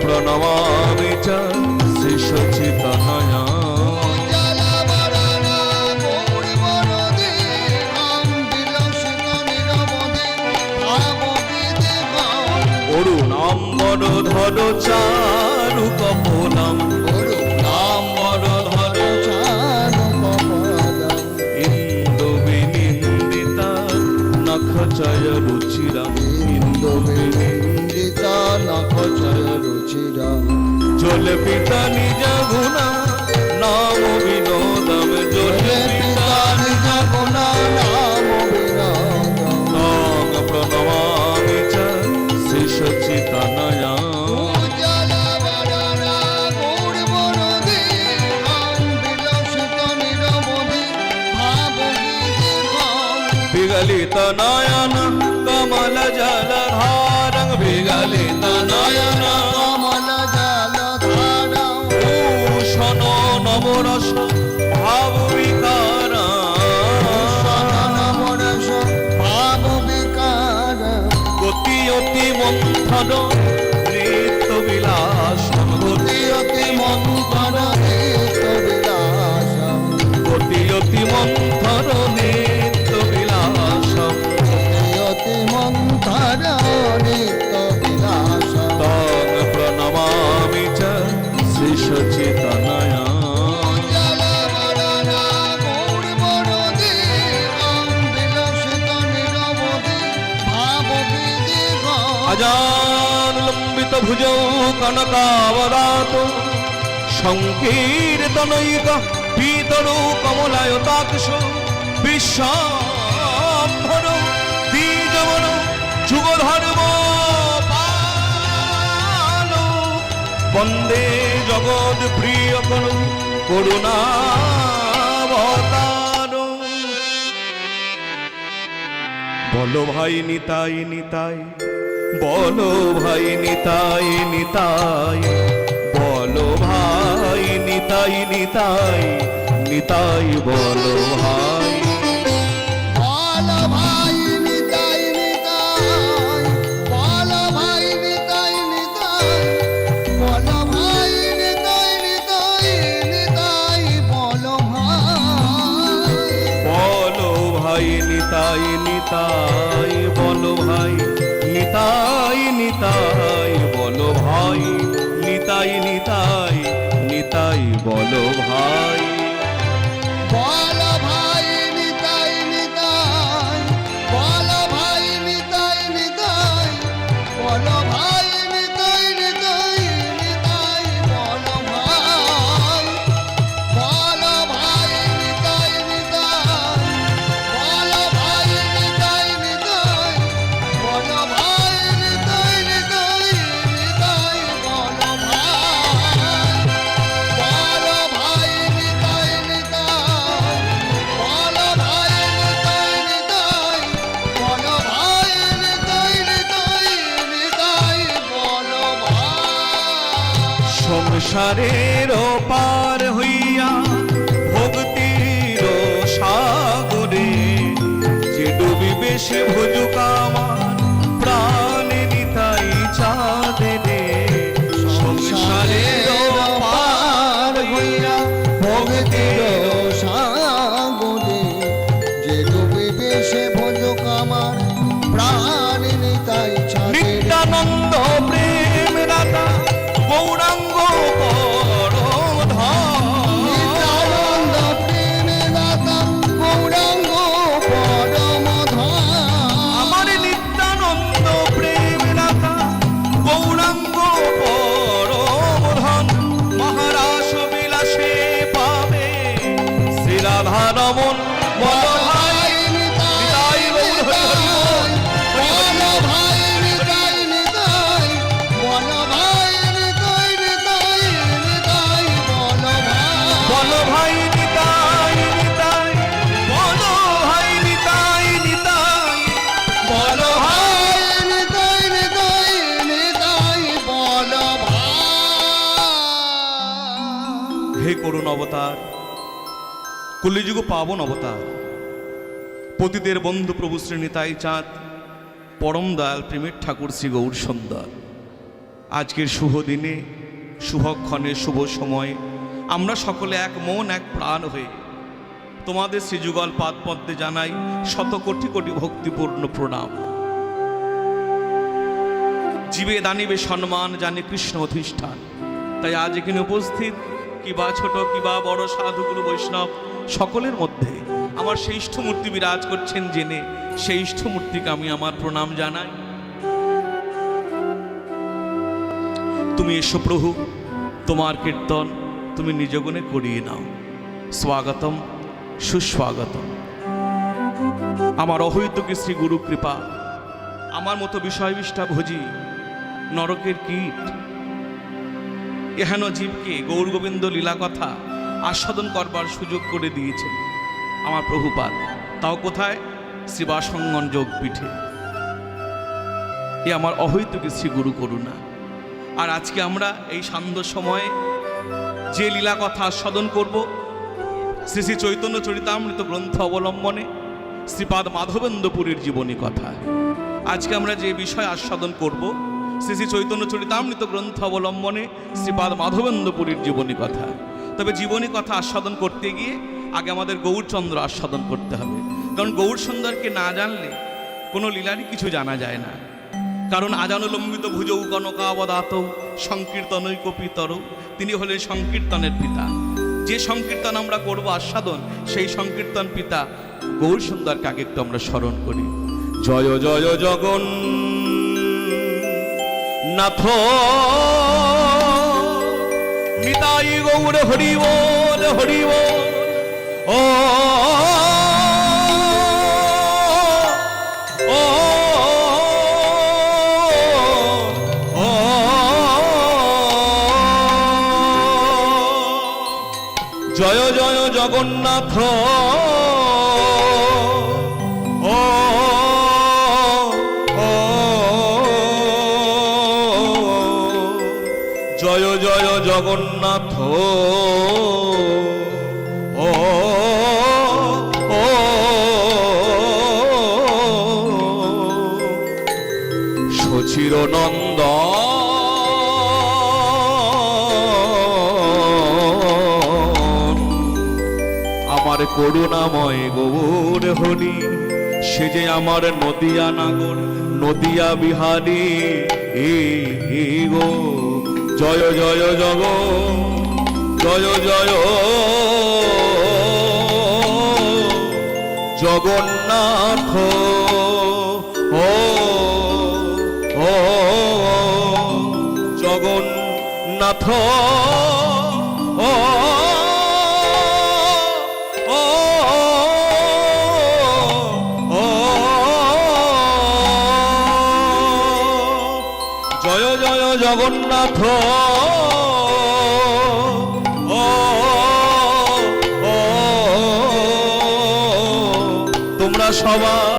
প্রণমামি চ শ্রী সচিতনয়া অরুণাম্বর ধর চারু কপলাম। নাম্বর ধর ইন্দু বিনিন্দিতা নখচয় রুচিরাম ইন্দু জল পিতা নিজ গুণা নাম বিনোদম জল পিতা নিজ গুণা নাম বিনোদম নাম প্রণমামি চ শ্রী সচিতনয়া বিগলিত নয়ন ভূষণ নবরস ভাব বিকার গতি অতি মন্থন ভুজৌ কনকাবদাত সংকীর্তনৈক পীতরু কমলায়তাক্ষ। বিশ্বাম্ভর দ্বিজবন যুগধর্ম বন্দে জগৎ প্রিয় করু করুণাবতার। বলো ভাই নিতাই নিতাই বলো ভাই নিতাই নিতাই। বলো ভাই নিতাই নিতাই। নিতাই বলো ভাই। বলো ভাই নিতাই নিতাই। বলো ভাই নিতাই নিতাই বলো ভাই নিতাই নিতাই নিতাই বলো ভাই। সংসারের পার করুণ অবতার, কলিযুগ পাবন অবতার। পতিদের বন্ধু প্রভু শ্রী নিতাই চাঁদ, পরম দয়াল প্রেমের ঠাকুর শ্রী গৌর সুন্দর। আজকের শুভ দিনে, শুভক্ষণে, শুভ সময়ে আমরা সকলে এক মন, এক প্রাণ হয়ে তোমাদের শ্রীযুগল পাদ পদ্মে জানাই শত কোটি কোটি ভক্তিপূর্ণ প্রণাম। জীবে দানিবে সম্মান, জানে কৃষ্ণ অধিষ্ঠান। তাই আজ এখানে উপস্থিত কিবা ছোট কিবা বড় সাধুগুরু বৈষ্ণব, সকলের মধ্যে আমার সেই ইষ্টমূর্তি বিরাজ করছেন জেনে সেই ইষ্টমূর্তিকে আমি আমার প্রণাম জানাই। তুমি এসো প্রভু, তোমার কীর্তন তুমি নিজগুণে করিয়ে নাও। স্বাগতম, সুস্বাগতম। আমার অহৈতুকী শ্রী গুরু কৃপা আমার মতো বিষয়বিষ্ঠা ভোজি, নরকের কীট এহেন জীবকে গৌর গোবিন্দ লীলা কথা আস্বাদন করবার সুযোগ করে দিয়েছেন। আমার প্রভুপাদ, তাও কোথায়? শ্রীবাসঙ্গন যোগপীঠে। এ আমার অহৈতুকী শ্রী গুরু করুণা। আর আজকে আমরা এই সান্ধ্য সময়ে যে লীলা কথা আস্বাদন করব, শ্রী শ্রী চৈতন্য চরিতামৃত গ্রন্থ অবলম্বনে শ্রীপাদ মাধবেন্দ্রপুরীর জীবনী কথা। আজকে আমরা যে বিষয় আস্বাদন করব শ্রী শ্রী চৈতন্য চরিতামৃত গ্রন্থ অবলম্বনে শ্রীপাদ মাধবেন্দ্রপুরীর জীবনী কথা। তবে জীবনী কথা আস্বাদন করতে গিয়ে আগে আমাদের গৌরচন্দ্র আস্বাদন করতে হবে। কারণ গৌর সুন্দরকে না জানলে কোনো লীলারই কিছু জানা যায় না। কারণ আজানুলম্বিত ভুজৌ কনকাবদাত সংকীর্তনই কপিতর তিনি হলেন সংকীর্তনের পিতা। যে সংকীর্তন আমরা করব আস্বাদন, সেই সংকীর্তন পিতা গৌর সুন্দরকে আগে একটু আমরা স্মরণ করি। জয় জয় জগন নাথ নিতাই গৌর হরি বল হরি বল ও জয় জয় জগন্নাথ জগন্নাথ। ও সচির নন্দ। আমার করুণাময় গৌর হরি, সে যে আমার নদিয়া নাগর, নদিয়া বিহারী, এ গো। জয় জয় জগ জয় জয় জগন্নাথ ও জগন্নাথ জগন্নাথ ও তোমরা সবাই